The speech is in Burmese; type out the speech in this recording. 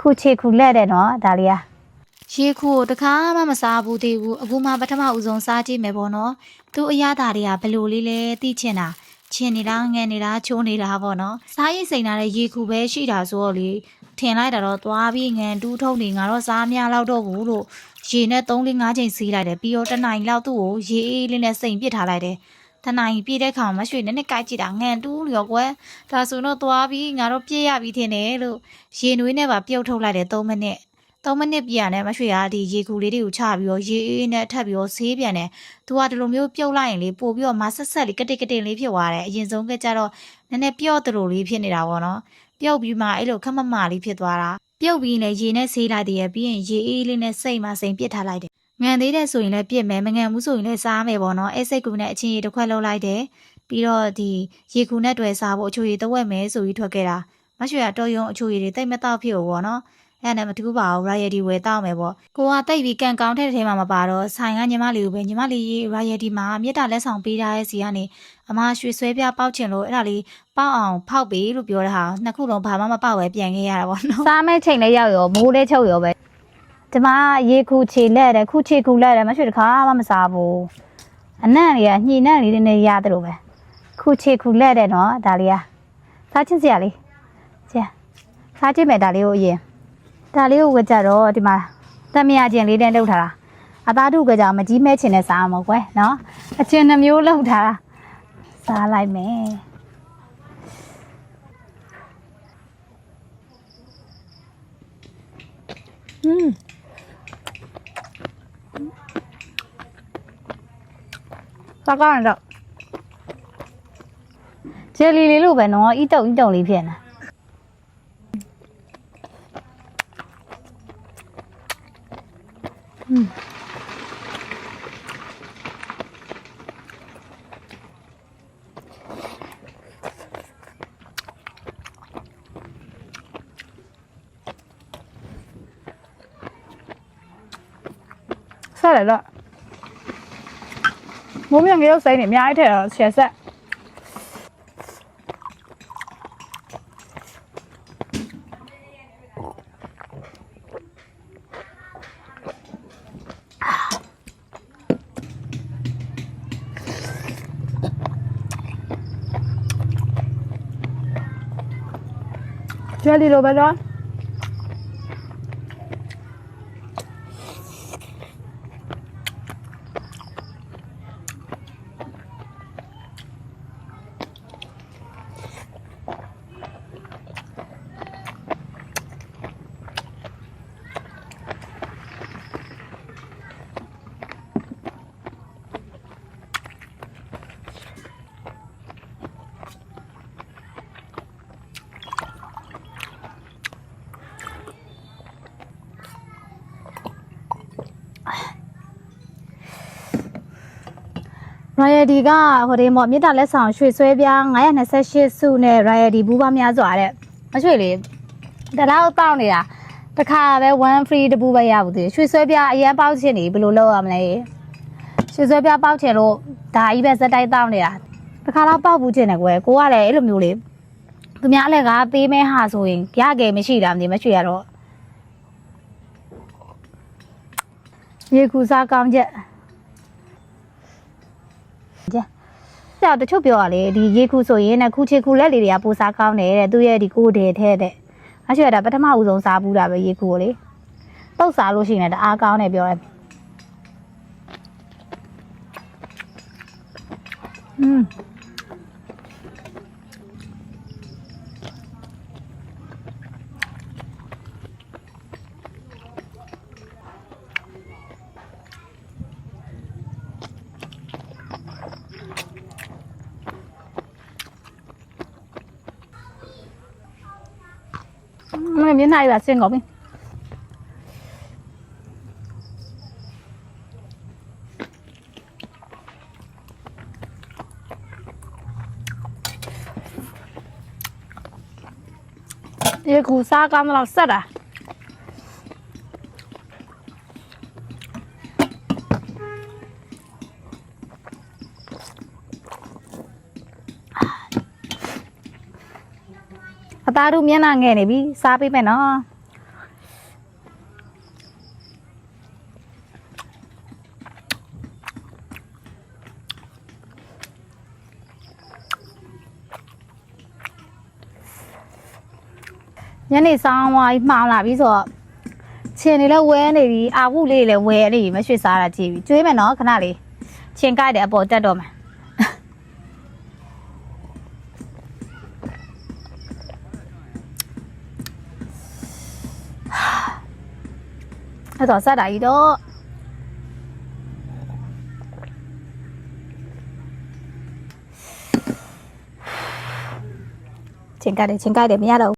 ခုချေခုလက်တယ်နော်ဒါလေးကရေခုကိုတခါမှမစားဘူးသေးဘူးအခုမှပထမဦးဆုံးစားကြည့်မယ်ပေါ့နော်သူအရသာတွေကဘယ်လိုလေးလဲသိချင်တာချင်နေတာငဲနေတာချိုးနေတာပေါ့နော်စားရိတ်စိန်လာတဲ့ရေခုပဲရှိတာဆိုတော့လေထင်လိုက်တာတော့သွားပြီးငန်တူးထုံနေငါတော့စားမရတော့တော့ဘူးလို့ရေနဲ့3 4 5ချိန်စီးလိုက်တယ်ပြီးတော့တစ်နိုင်လောက်သူ့ကိုရေအေးလေးနဲ့စိန်ပစ်ထားလိုက်တယ် တနိုင်ပြည့်တဲ့ခါမှာမရွှေနဲ့နဲ့ကြိုက်ကြည့်တာငန်တူးလျော်ကွယ်ဒါဆိုတော့သွားပြီးငါတော့ပြည့်ရပြီထင်တယ်လို့ရေနွေးနဲ့ပါပြုတ်ထုတ်လိုက်တယ်3မိနစ်3မိနစ်ပြည့်ရတယ်မရွှေကဒီရေကူလေးတွေကိုချပြီးတော့ရေအေးနဲ့ထပ်ပြီးတော့ဈေးပြန်တယ်။ तू ကဒီလိုမျိုးပြုတ်လိုက်ရင်လေပို့ပြီးတော့မဆက်ဆက်လေးကတိကတိလေးဖြစ်သွားတယ်။အရင်ဆုံးကကြတော့နည်းနည်းပြော့တလို့လေးဖြစ်နေတာပေါ့နော်။ပြုတ်ပြီးမှအဲ့လိုခက်မမလေးဖြစ်သွားတာ။ပြုတ်ပြီးလည်းရေနဲ့ဆေးလိုက်တည်းရဲ့ပြီးရင်ရေအေးလေးနဲ့စိတ်မှစိန်ပစ်ထားလိုက်တယ်။ ငံသေးတဲ့ဆိုရင်လည်းပြစ်မယ်မငံဘူးဆိုရင်လည်းစားမယ်ပေါ့နော်။အဲ့စိတ်ကူနဲ့အချင်းရေတစ်ခွက်လုံးလိုက်တယ်။ပြီးတော့ဒီရေကူနဲ့တွေ့စားဖို့အချိုရည်တစ်ဝက်မယ်ဆိုပြီးထွက်ခဲ့တာ။မရွှေကတော်ရုံအချိုရည်တွေတိတ်မတော့ဖြစ်ဘူးပေါ့နော်။အဲ့ဒါနဲ့မတူပါဘူး royalty ဝယ်တောက်မယ်ပေါ့ကိုကတိတ်ပြီးကန်ကောင်းတဲ့ထဲမှာမပါတော့ဆိုင်ကညီမလေးကိုပဲညီမလေး royalty မှာမြေတားလက်ဆောင်ပေးထားတဲ့စီကနေအမရွှေဆွဲပြပေါက်ချင်လို့အဲ့ဒါလေးပေါက်အောင်ဖောက်ပေးလို့ပြောတဲ့ဟာနှစ်ခုလုံးဘာမှမပေါက်ပဲပြန်ခဲ့ရတာပေါ့နော်စားမဲချိန်လေးရောက်ရောမိုးလေးချုပ်ရောပဲ ဒီမှာရေခုချေလက်တယ်ခုချေခုလက်တယ်မရွှေတခါမှမစားဘူးအနံ့လေးကညှိနှံ့လေးနဲ့ရတယ်လို့ပဲခုချေခုလက်တယ်နော်ဒါလေးကစားချင်းစရာလေးကျန်စားချင်းမယ်ဒါလေးကိုအရင်ဒါလေးကိုကကြတော့ဒီမှာတမရချင်းလေးနဲ့လှုပ်ထားတာအသားတို့ကကြမကြီးမဲချင်နဲ့စားမှာကွယ်နော်အချင်းနှမျိုးလှုပ်ထားတာစားလိုက်မယ်อืม စားကောင်းတယ်တော့ဂျယ်လီလေးလိုပဲနော်အီတုံအီတုံလေးဖြစ်နေอืมဆက်တယ်တော့ မိုးမြန်ကြီးရုပ်စိမ်းနေအများကြီးထည့်တော့ဆယ်ဆက်ဂျယ်လီလိုပဲတော့ ရိုယယ်ဒီကဟိုဒီမော်မြေတားလက်ဆောင်ရွှေဆွဲပြား928စုနဲ့ရိုယယ်ဒီဘူးပါများစွာတဲ့မရွှေလေတလောက်တောင်းနေတာတစ်ခါပဲ1 free တပူပဲရဘူးသေးရွှေဆွဲပြားအရင်ပေါက်ချင်နေဘယ်လိုလုပ်ရမလဲရွှေဆွဲပြားပေါက်ချင်လို့ဒါကြီးပဲစက်တိုက်တောင်းနေတာတစ်ခါတော့ပေါက်ဘူးချင်တယ်ကွယ်ကိုကလည်းအဲ့လိုမျိုးလေသူများလည်းကပေးမဲဟာဆိုရင်ရခဲ့မရှိတာမသိမရွှေရတော့ရေကူစားကောင်းချက် ဆရာတချို့ပြောရလေဒီရေခုဆိုရင်နဲ့ခုချေခုလက်လေးတွေကပိုစားကောင်းတယ်တဲ့သူရဲ့ဒီကိုယ်တည်းထဲတဲ့အရှိရတာပထမဦးဆုံးစားဘူးတာပဲရေခုကိုလေပုတ်စားလို့ရှိရင်လည်းတအားကောင်းတယ်ပြောတယ်อืม မင်းနိုင်ပါစင်ကုန်ပြီရေခုစားကောင်းတော့ဆက်တာ သားတို့မျက်နှာငဲ့နေပြီစားပေးမယ်နော်ညနေဆောင်ဝိုင်းမှောင်လာပြီဆိုတော့ခြင်တွေလည်းဝဲနေပြီအာဟုလေးတွေလည်းဝဲနေပြီမရွှေ့စားတာကြည့်ပြီကျွေးမယ်နော်ခဏလေးခြင်ကြိုက်တဲ့အပေါ်တက်တော့မယ် còn xa đậy đó. Triển khai để triển khai để nha đầu.